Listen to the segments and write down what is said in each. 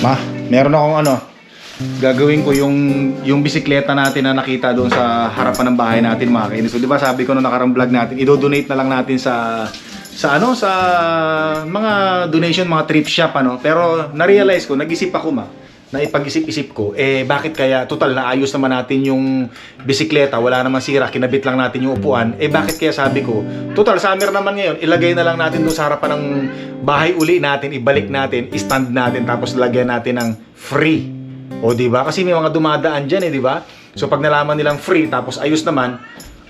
Ma, meron akong ano, gagawin ko yung yung bisikleta natin na nakita doon sa harapan ng bahay natin mga kainis. So, di ba sabi ko nung nakarang vlog natin, i-donate na lang natin sa sa ano sa mga donation mga trip shop ano pero na-realize ko nag-isip ako ma na ipag-isip-isip ko eh bakit kaya total na ayos naman natin yung bisikleta wala naman sira kinabit lang natin yung upuan eh bakit kaya sabi ko total summer naman ngayon ilagay na lang natin doon sa harapan ng bahay uli natin ibalik natin stand natin tapos lagyan natin ng free. O di ba? Kasi may mga dumadaan diyan eh di ba? So pag nalaman nilang free tapos ayos naman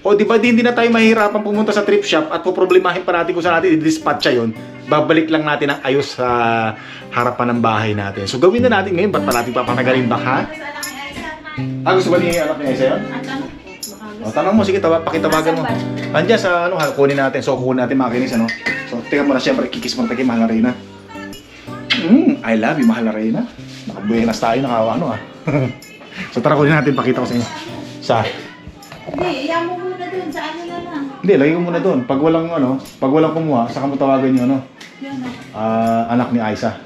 o di ba di, hindi na tayo mahirapan pumunta sa trip shop at poproblemahin pa natin kung saan natin i-dispatcha yun. Babalik lang natin ang ayos sa harapan ng bahay natin. So gawin na natin ngayon. Ba't pa natin papatagalin ba ha? Ah, gusto ba ni anak ni Isa yun? O, tanong mo, sige, tawa, pakitawagan mo. Andiyan sa ano, kunin natin. So, kunin natin makinis, ano? So, tingnan mo na, syempre, kikis mo na kay Mahal na Reyna. Mm, I love you, Mahal na Reyna. Nakabuenas tayo, nakawa, ano, ah. so, tara, kunin natin, pakita ko sa inyo. Sa, Hindi, iyan mo muna dun. Sa ano na lang. Hindi, lagay ko muna doon. Pag walang ano, pag walang kumuha, saka mo tawagan yung ano, Yan o. ah, anak ni Aisa. Ka?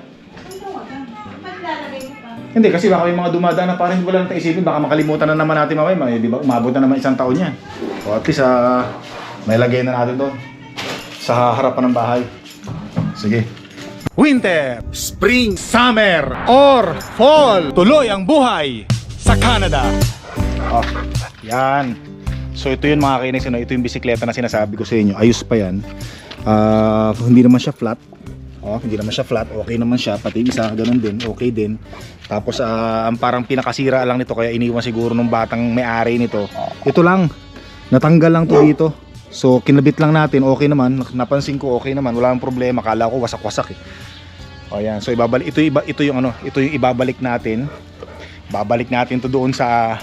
Ba't lalagay mo pa? Hindi, kasi baka may mga dumadaan na parang wala natin isipin, baka makalimutan na naman natin mamaya, may, di ba? Umabot na naman isang taon yan. O at least, ah, may lagay na natin doon. Sa harapan ng bahay. Sige. Winter, Spring, Summer, or Fall. Tuloy ang buhay sa Canada. Oh, yan. So ito yun mga kainis, ano, ito yung bisikleta na sinasabi ko sa inyo. Ayos pa yan. Ah, hindi naman siya flat. Oh, hindi naman siya flat. Okay naman siya. Pati isa, ganun din. Okay din. Tapos ah, ang parang pinakasira lang nito kaya iniwan siguro nung batang may-ari nito. Ito lang. Natanggal lang to dito. So kinabit lang natin. Okay naman. Napansin ko okay naman. Wala nang problema. Kala ko wasak-wasak eh. O yan. So ibabalik ito iba ito yung ano, ito yung ibabalik natin. Babalik natin to doon sa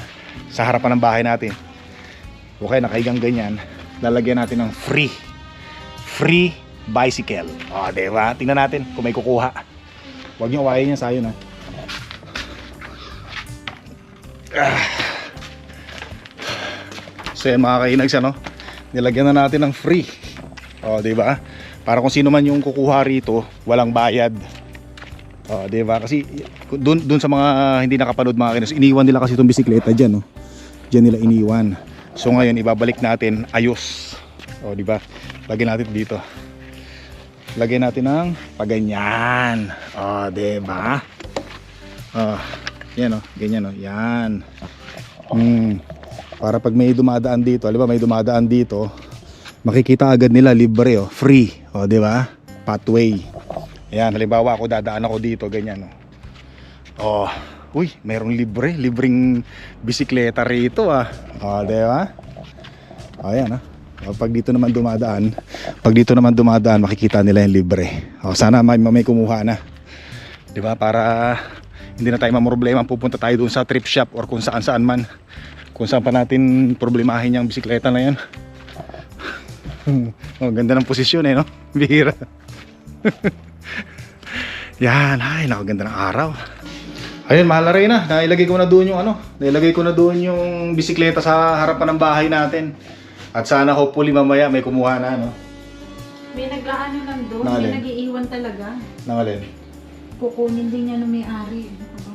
sa harapan ng bahay natin. Okay, nakaigang ganyan. Lalagyan natin ng free. Free bicycle. O, di ba? Tingnan natin kung may kukuha. Huwag niyo awayin yan sa yun, ha. Ah. So yan mga kainags, ano? Nilagyan na natin ng free. O, di ba? Para kung sino man yung kukuha rito, walang bayad. O, di ba? Kasi doon doon sa mga hindi nakapanood mga kinos, iniwan nila kasi itong bisikleta diyan, no. Diyan nila iniwan. So ngayon ibabalik natin ayos. O, di ba? Lagyan natin dito. Lagyan natin ng paganyan. O, di ba? O, yan o, ganyan o, yan. Hmm. Para pag may dumadaan dito, alam ba may dumadaan dito, makikita agad nila libre oh, free, oh, di ba? Pathway. Ayan, halimbawa ako dadaan ako dito, ganyan oh. Oh, uy, merong libre, libreng bisikleta rito ah. Oh, di ba? Oh, ah. Pag dito naman dumadaan, pag dito naman dumadaan, makikita nila yung libre. Oh, sana may, may kumuha na. 'Di ba? Para hindi na tayo mamroblema pupunta tayo doon sa trip shop or kung saan saan man. Kung saan pa natin problemahin yung bisikleta na 'yan. oh, ganda ng posisyon eh, no? Bihira. Yan, ay, nakaganda ng araw. Ayun, mahal na na. Nailagay ko na doon yung ano, nailagay ko na doon yung bisikleta sa harapan ng bahay natin. At sana hopefully mamaya may kumuha na, no? May nag-aano lang doon. Nalin? May nag-iiwan talaga. Nangalin. Kukunin din niya ng may-ari. Ano?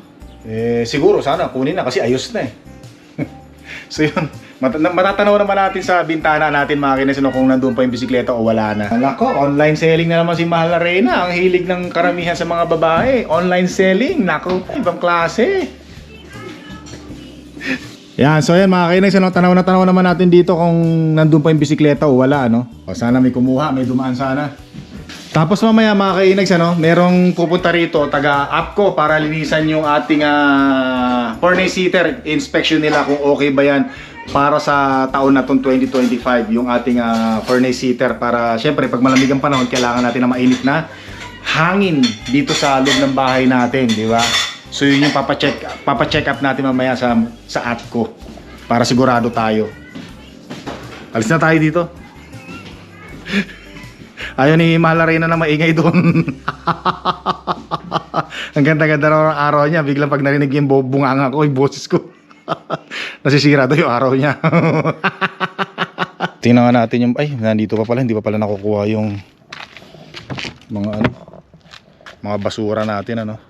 Eh, siguro sana kunin na kasi ayos na eh. so yun, mat- na- matatanaw naman natin sa bintana natin mga kinis ano, kung nandun pa yung bisikleta o wala na. Nako, online selling na naman si Mahal na Reyna. Ang hilig ng karamihan sa mga babae. Online selling, nako, ibang klase. Yan, so yan mga kinis, ano, tanaw na tanaw naman natin dito kung nandun pa yung bisikleta o wala, ano. O sana may kumuha, may dumaan sana. Tapos mamaya mga kainags, ano, merong pupunta rito, taga APCO para linisan yung ating ah, furnace heater. Inspection nila kung okay ba yan para sa taon na tong 2025 yung ating ah, furnace heater para syempre pag malamig ang panahon kailangan natin na mainit na hangin dito sa loob ng bahay natin, di ba? So yun yung papacheck, papacheck up natin mamaya sa, sa APCO para sigurado tayo. Alis na tayo dito. Ayaw ni Malarena na maingay doon. Ang ganda-ganda ng araw niya. Biglang pag narinig yung bu- bunganga ko, yung boses ko. Nasisira daw yung araw niya. Tingnan nga natin yung... Ay, nandito pa pala. Hindi pa pala nakukuha yung... Mga ano... mga basura natin ano.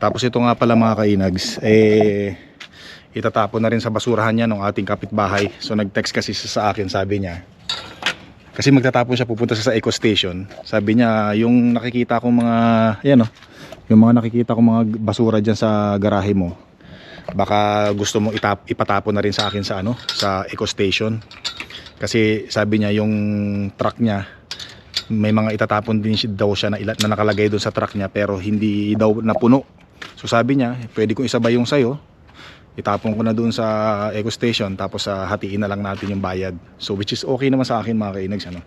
Tapos ito nga pala mga kainags, eh itatapon na rin sa basurahan niya ng ating kapitbahay. So nag-text kasi sa akin, sabi niya, kasi magtatapon siya pupunta sa eco station. Sabi niya, yung nakikita kong mga, yan oh, yung mga nakikita kong mga basura diyan sa garahe mo, baka gusto mo itap, ipatapon na rin sa akin sa ano, sa eco station. Kasi sabi niya yung truck niya may mga itatapon din siya, daw siya na, na nakalagay doon sa truck niya pero hindi daw napuno. So sabi niya, pwede kong isabay yung sayo. Itapon ko na doon sa eco station tapos sa hatiin na lang natin yung bayad. So which is okay naman sa akin mga kainags ano.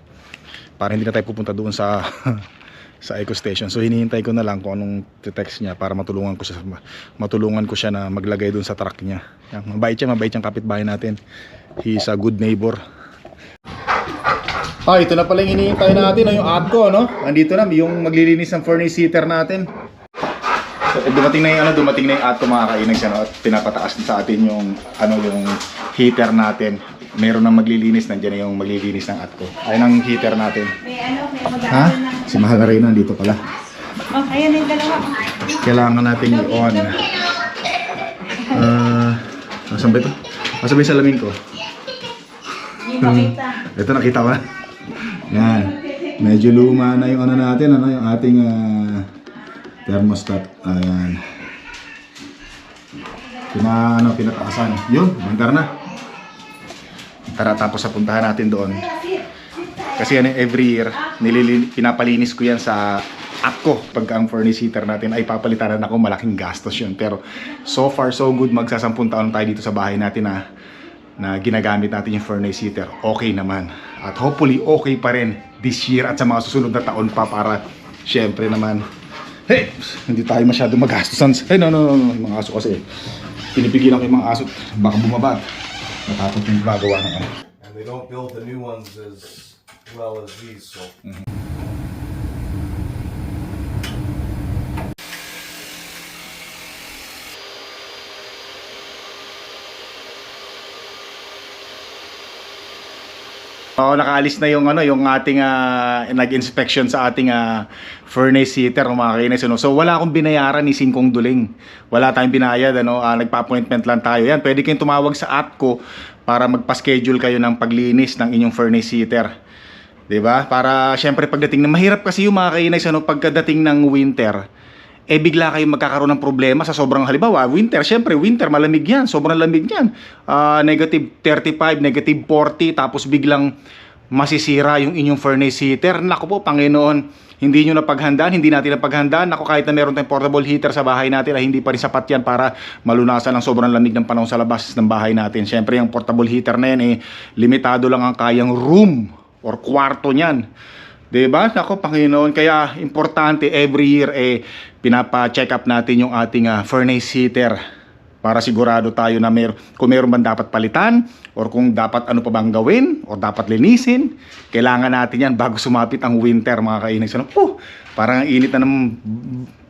Para hindi na tayo pupunta doon sa sa eco station. So hinihintay ko na lang kung anong text niya para matulungan ko siya matulungan ko siya na maglagay doon sa truck niya. Yan, mabait siya, mabait yung kapitbahay natin. He's a good neighbor. Ah, ito na pala yung hinihintay natin, no? yung Atco, no? Andito na, yung maglilinis ng furnace heater natin. So, eh, dumating na yung ano, dumating na yung Atco mga kainag siya, no? At pinapataas na sa atin yung, ano, yung heater natin. Meron na maglilinis, nandiyan na yung maglilinis ng Atco. Ayun ang heater natin. May ano, may Ha? mag-aaral na. Si Mahal na rin nandito pala. Oh, ayan yung dalawa. Kailangan natin i-on. Ah, asan ba ito? Asan ba yung salamin ko? Makita. Ito nakita ko na. Yan. Medyo luma na yung ano natin, ano, yung ating ah, thermostat. Ayan. Pina, ano, pinataasan. Yun, mandar na. Tara, tapos sa puntahan natin doon. Kasi ano, every year, nililin, pinapalinis ko yan sa ako pag ang furnace heater natin ay papalitan ako malaking gastos yun pero so far so good magsasampung taon tayo dito sa bahay natin na na ginagamit natin yung furnace heater, okay naman. At hopefully, okay pa rin this year at sa mga susunod na taon pa para syempre naman, hey, hindi tayo masyado magastosan. Hey, no, no, no, no, yung mga aso kasi, pinipigilan ko yung mga aso, baka bumabat. Natakot yung gagawa ng ano. and they don't build the new ones as well as these. So mm-hmm. Oo, nakaalis na yung ano, yung ating ah, nag-inspection sa ating ah, furnace heater mga kainis, ano. So wala akong binayaran ni Singkong Duling. Wala tayong binayad ano, ah, nagpa-appointment lang tayo. Yan, pwede kayong tumawag sa Atco para magpa-schedule kayo ng paglinis ng inyong furnace heater. 'Di ba? Para syempre pagdating ng mahirap kasi yung mga kainis ano pagkadating ng winter eh bigla kayong magkakaroon ng problema sa sobrang halimbawa, winter, syempre winter, malamig yan, sobrang lamig yan. Ah, negative 35, negative 40, tapos biglang masisira yung inyong furnace heater. Naku po, Panginoon, hindi nyo napaghandaan, hindi natin napaghandaan. Naku, kahit na meron tayong portable heater sa bahay natin, ay hindi pa rin sapat yan para malunasan ang sobrang lamig ng panahon sa labas ng bahay natin. Syempre, yung portable heater na yan, eh, limitado lang ang kayang room or kwarto niyan. 'Di ba? Nako Panginoon, kaya importante every year eh pinapa-check up natin yung ating ah, furnace heater para sigurado tayo na mer kung meron man dapat palitan or kung dapat ano pa bang gawin or dapat linisin. Kailangan natin yan bago sumapit ang winter mga kainis. Ano? Oh, parang ang init na ng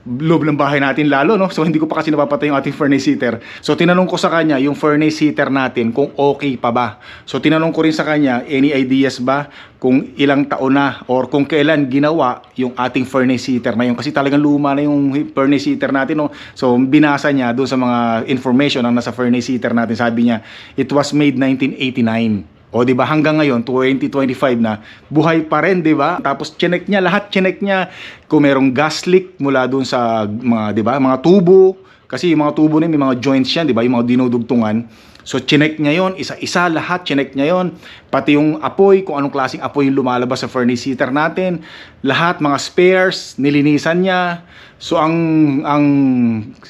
loob ng bahay natin lalo no? So hindi ko pa kasi napapatay yung ating furnace heater. So tinanong ko sa kanya yung furnace heater natin kung okay pa ba? So tinanong ko rin sa kanya any ideas ba kung ilang taon na or kung kailan ginawa yung ating furnace heater na yun? Kasi talagang luma na yung furnace heater natin no? So binasa niya doon sa mga information ang nasa furnace heater natin. Sabi niya it was made 1989 o di ba hanggang ngayon 2025 na buhay pa rin di ba? Tapos chinek niya lahat chinek niya kung merong gas leak mula doon sa mga di ba mga tubo. Kasi yung mga tubo yun, may mga joints yan di ba? Yung mga dinudugtungan. So chinek niya yon isa-isa lahat chinek niya yon pati yung apoy kung anong klaseng apoy yung lumalabas sa furnace heater natin. Lahat mga spares nilinisan niya. So ang ang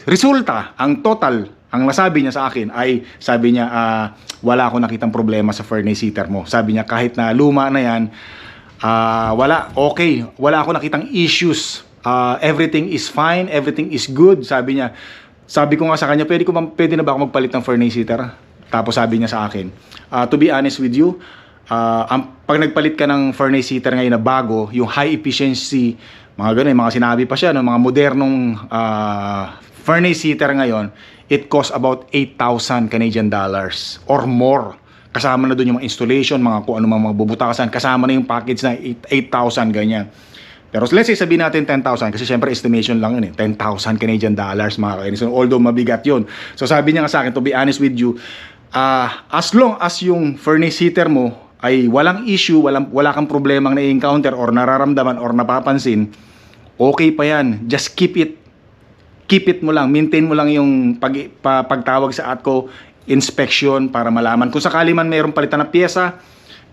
resulta ang total ang nasabi niya sa akin ay sabi niya ah, wala akong nakitang problema sa furnace heater mo. Sabi niya kahit na luma na yan, ah, wala, okay, wala akong nakitang issues. Ah, everything is fine, everything is good. Sabi niya, sabi ko nga sa kanya, pwede, ko ba, pwede na ba ako magpalit ng furnace heater? Tapos sabi niya sa akin, ah, to be honest with you, ah, ang, pag nagpalit ka ng furnace heater ngayon na bago, yung high efficiency, mga ganun, mga sinabi pa siya, no, mga modernong ah, furnace heater ngayon, it costs about 8,000 Canadian dollars or more. Kasama na doon yung mga installation, mga kung ano mga bubutasan, kasama na yung package na 8 8,000 ganyan. Pero let's say sabihin natin 10,000 kasi syempre estimation lang yun eh. 10,000 Canadian dollars mga kainis. Although mabigat yun. So sabi niya nga sa akin, to be honest with you, ah as long as yung furnace heater mo ay walang issue, walang, wala kang problemang na-encounter or nararamdaman or napapansin, okay pa yan. Just keep it keep it mo lang, maintain mo lang yung pag, pa, pagtawag sa ATCO inspection para malaman. Kung sakali man mayroong palitan na pyesa,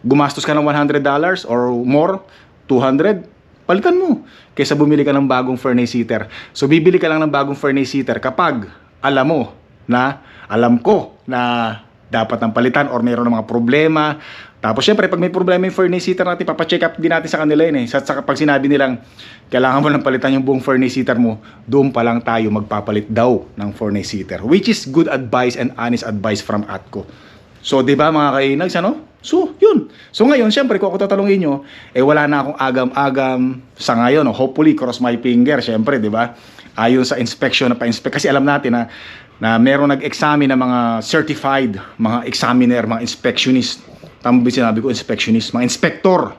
gumastos ka ng $100 or more, 200, palitan mo. Kaysa bumili ka ng bagong furnace heater. So bibili ka lang ng bagong furnace heater kapag alam mo na, alam ko na dapat ng palitan or mayroon ng mga problema. Tapos syempre, pag may problema yung furnace heater natin, papacheck up din natin sa kanila yun eh. Sa, sa, pag sinabi nilang, kailangan mo lang palitan yung buong furnace heater mo, doon pa lang tayo magpapalit daw ng furnace heater. Which is good advice and honest advice from Atco. So, di ba mga kainags, ano? So, yun. So, ngayon, syempre, kung ako tatanungin nyo, eh, wala na akong agam-agam sa ngayon. Hopefully, cross my finger, syempre, di ba? Ayon sa inspection na pa-inspect. Kasi alam natin na, na meron nag-examine ng mga certified, mga examiner, mga inspectionist. Tama ba sinabi ko, inspectionist? Mga inspector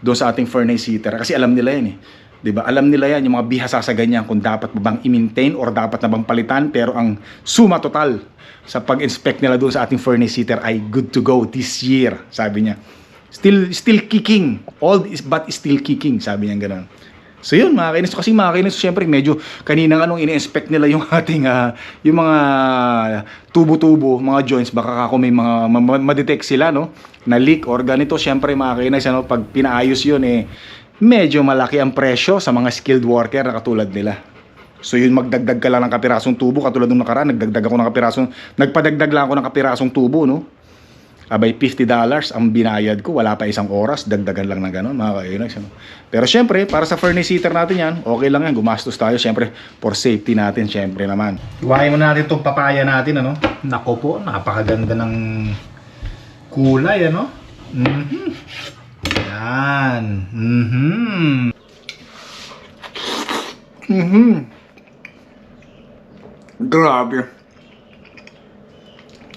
doon sa ating furnace heater. Kasi alam nila yan eh. 'Di ba? Alam nila yan yung mga bihasa sa ganyan kung dapat ba bang i-maintain or dapat na bang palitan pero ang suma total sa pag-inspect nila doon sa ating furnace heater ay good to go this year, sabi niya. Still still kicking. Old is but still kicking, sabi niya ganun. So yun, mga kainis. Kasi mga kainis, syempre, medyo kanina anong ini-inspect nila yung ating, ah, yung mga tubo-tubo, mga joints, baka ako may mga ma- ma- ma-detect sila, no? Na leak or ganito, syempre, mga kainis, ano, pag pinaayos yun, eh, medyo malaki ang presyo sa mga skilled worker na katulad nila. So yun, magdagdag ka lang ng kapirasong tubo, katulad nung nakaraan, nagdagdag ako ng kapirasong, nagpadagdag lang ako ng kapirasong tubo, no? Abay, $50 ang binayad ko. Wala pa isang oras. Dagdagan lang ng gano'n, mga kainags. Ano? Pero syempre, para sa furnace heater natin yan, okay lang yan. Gumastos tayo, syempre, for safety natin, syempre naman. Iwain mo natin itong papaya natin, ano? Nako po, napakaganda ng kulay, ano? Mhm. Yan. Mhm. Mhm. Grabe.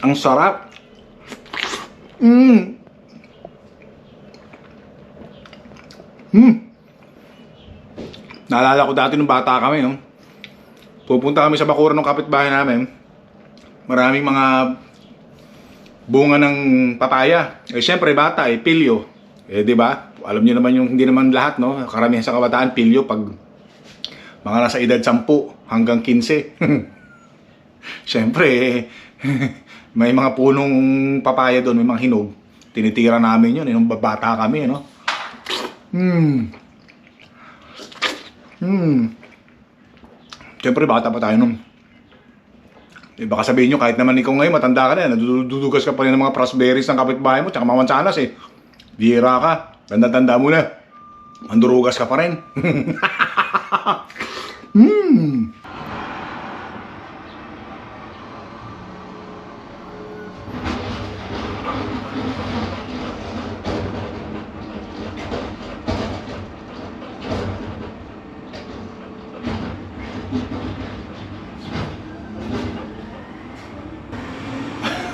Ang sarap. Mm. Hmm. Naalala ko dati nung bata kami, no? Pupunta kami sa bakuran ng kapitbahay namin. Maraming mga bunga ng papaya. Eh, syempre, bata, eh, pilyo. Eh, di ba? Alam niyo naman yung, hindi naman lahat, no? Karamihan sa kabataan, pilyo, pag mga nasa edad 10 hanggang 15. syempre, eh, may mga punong papaya doon, may mga hinog. Tinitira namin yun, eh, nung bata kami, no? Hmm. Hmm. Siyempre, bata pa tayo nun. Eh, baka sabihin nyo, kahit naman ikaw ngayon, matanda ka na, nadudugas ka pa rin ng mga raspberries ng kapitbahay mo, tsaka mga mansanas eh. Bihira ka, tanda-tanda mo na. Mandurugas ka pa rin. hmm.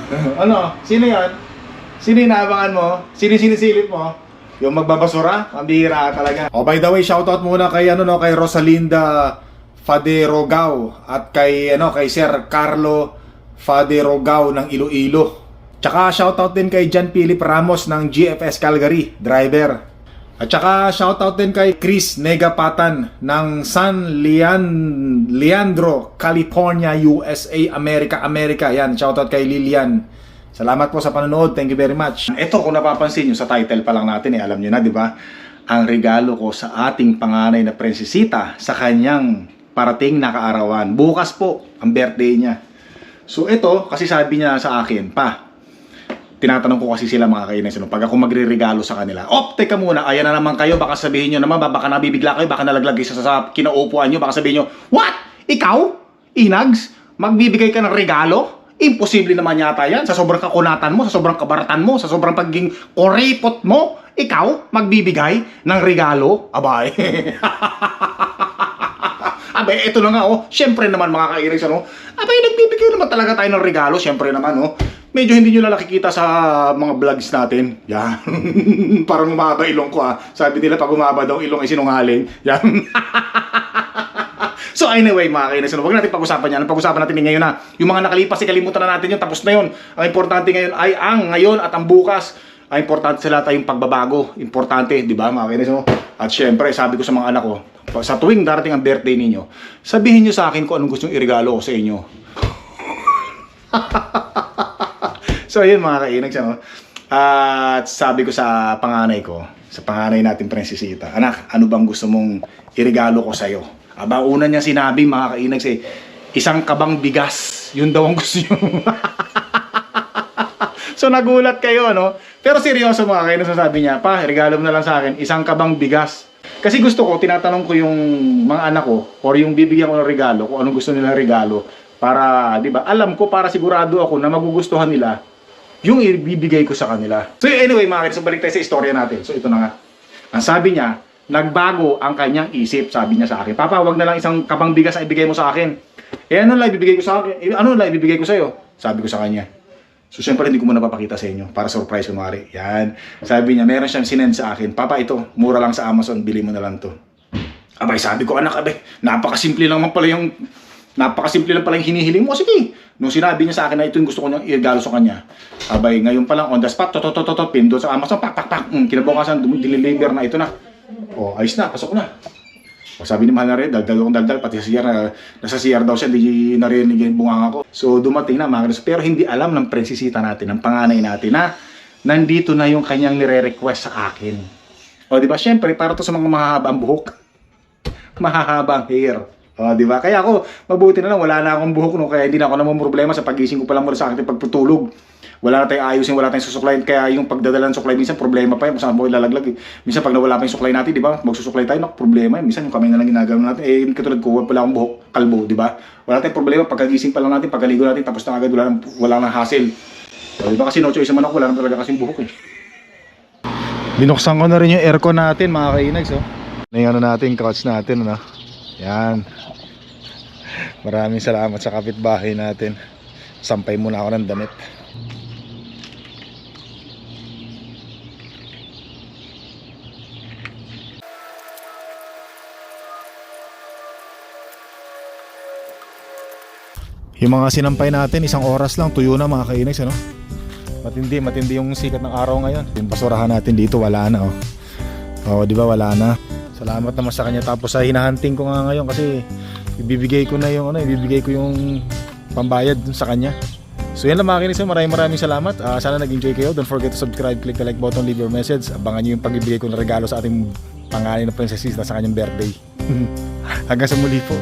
ano? Sino yan? Sino inaabangan mo? Sino sinisilip mo? Yung magbabasura? Ang bihira talaga. Oh, by the way, shoutout muna kay ano no, kay Rosalinda Faderogao at kay ano kay Sir Carlo Faderogao ng Iloilo. Tsaka shoutout din kay John Philip Ramos ng GFS Calgary, driver. At saka shoutout din kay Chris Negapatan ng San Lean Leandro, California, USA, America, America. Yan, shoutout kay Lilian. Salamat po sa panonood. Thank you very much. Ito, kung napapansin nyo sa title pa lang natin, eh, alam nyo na, di ba? Ang regalo ko sa ating panganay na prinsesita sa kanyang parating na kaarawan. Bukas po, ang birthday niya. So ito, kasi sabi niya sa akin, pa, tinatanong ko kasi sila mga kainis, ano, pag ako magre-regalo sa kanila, op, teka muna, ayan na naman kayo, baka sabihin nyo naman, ba- baka nabibigla kayo, baka nalaglag kayo sa, kinaupuan nyo, baka sabihin nyo, what? Ikaw? Inags? Magbibigay ka ng regalo? Imposible naman yata yan. Sa sobrang kakunatan mo, sa sobrang kabaratan mo, sa sobrang pagiging korepot mo, ikaw magbibigay ng regalo? Abay. Abay, eto na nga, oh. Siyempre naman, mga kainags, ano. Abay, nagbibigay naman talaga tayo ng regalo. Siyempre naman, oh. Medyo hindi nyo na nakikita sa mga vlogs natin. Yan. Parang umaba ilong ko, ah. Sabi nila, pag umaba daw ilong ay sinungaling. Yan. So anyway, mga kainis, ano, huwag natin pag-usapan yan. Pag-usapan natin ngayon na, yung mga nakalipas, eh, kalimutan na natin yun, tapos na yun. Ang importante ngayon ay ang ngayon at ang bukas. Ang importante ay yung pagbabago. Importante, di ba, mga kainis? ano? At syempre, sabi ko sa mga anak ko, sa tuwing darating ang birthday ninyo, sabihin nyo sa akin kung anong gusto yung irigalo ko sa inyo. so ayun mga kainags, ano? At sabi ko sa panganay ko, sa panganay natin Prinsesita, anak, ano bang gusto mong irigalo ko sa'yo? Aba, una niya sinabi mga kainags eh, isang kabang bigas. Yun daw ang gusto niyo. so nagulat kayo, no? Pero seryoso mga kainags, sabi niya, pa, regalo mo na lang sa akin, isang kabang bigas. Kasi gusto ko, tinatanong ko yung mga anak ko, or yung bibigyan ko ng regalo, kung anong gusto nilang regalo, para, di ba, alam ko, para sigurado ako na magugustuhan nila yung ibibigay ko sa kanila. So anyway, mga kids, so balik tayo sa istorya natin. So ito na nga. Ang sabi niya, nagbago ang kanyang isip, sabi niya sa akin. Papa, wag na lang isang kabang bigas ang ibigay mo sa akin. Eh ano lang ibibigay ko sa akin? Eh, ano lang ibibigay ko sa iyo? Sabi ko sa kanya. So syempre hindi ko muna papakita sa inyo para surprise kunwari. Yan. Sabi niya, meron siyang sinend sa akin. Papa, ito, mura lang sa Amazon, bili mo na lang to. Abay, sabi ko, anak, abay, napakasimple lang pala yung, napakasimple lang pala yung hinihiling mo. Sige, nung sinabi niya sa akin na ito yung gusto ko niyang i-regalo sa kanya, abay, ngayon pa lang, on the spot, to, to, to, to, to, pindot sa Amazon, pak, pak, pak, mm, kinabukasan, deliver na ito na. Oh, ayos na, pasok na. O sabi ni Mahal na rin, daldal akong daldal, pati sa CR, na, nasa CR daw siya, hindi narinig yung bunganga ko. So dumating na mga pero hindi alam ng prinsesita natin, ng panganay natin na nandito na yung kanyang nire-request sa akin. O di ba, syempre, para to sa mga mahahabang buhok mahahabang hair. O, di ba? Kaya ako, mabuti na lang, wala na akong buhok, no? kaya hindi na ako namang problema sa pagising ko pa lang muna sa akin pagputulog. Wala na tayong ayusin, wala tayong susuklayin, kaya yung pagdadala ng suklay, minsan problema pa yun, kung saan mo ilalaglag. eh. Minsan pag nawala pa yung suklay natin, di ba? Magsusuklay tayo, nak problema yun. Minsan yung kamay na lang ginagawa natin, eh, katulad ko, wala akong buhok, kalbo, di ba? Wala tayong problema, pagkagising pa lang natin, pagkaligo natin, tapos na agad, wala nang, wala nang hassle. O, di ba kasi no choice naman ako, wala nang talaga kasing buhok eh. Binuksan ko na rin yung aircon natin, mga kainags, oh. Na ano natin, couch natin, ano. Yan. Maraming salamat sa kapitbahay natin. Sampay muna ako ng damit. Yung mga sinampay natin, isang oras lang, tuyo na mga kainags, ano? Matindi, matindi yung sikat ng araw ngayon. Yung basurahan natin dito, wala na, oh. Oo, di ba, wala na. Salamat naman sa kanya. Tapos sa hinahunting ko nga ngayon kasi ibibigay ko na yung, ano, ibibigay ko yung pambayad dun sa kanya. So yan lang mga kinis, maraming maraming salamat. Ah, sana nag-enjoy kayo. Don't forget to subscribe, click the like button, leave your message. Abangan nyo yung pagbibigay ko ng regalo sa ating pangalan ng prinsesista sa kanyang birthday. Hanggang sa muli po.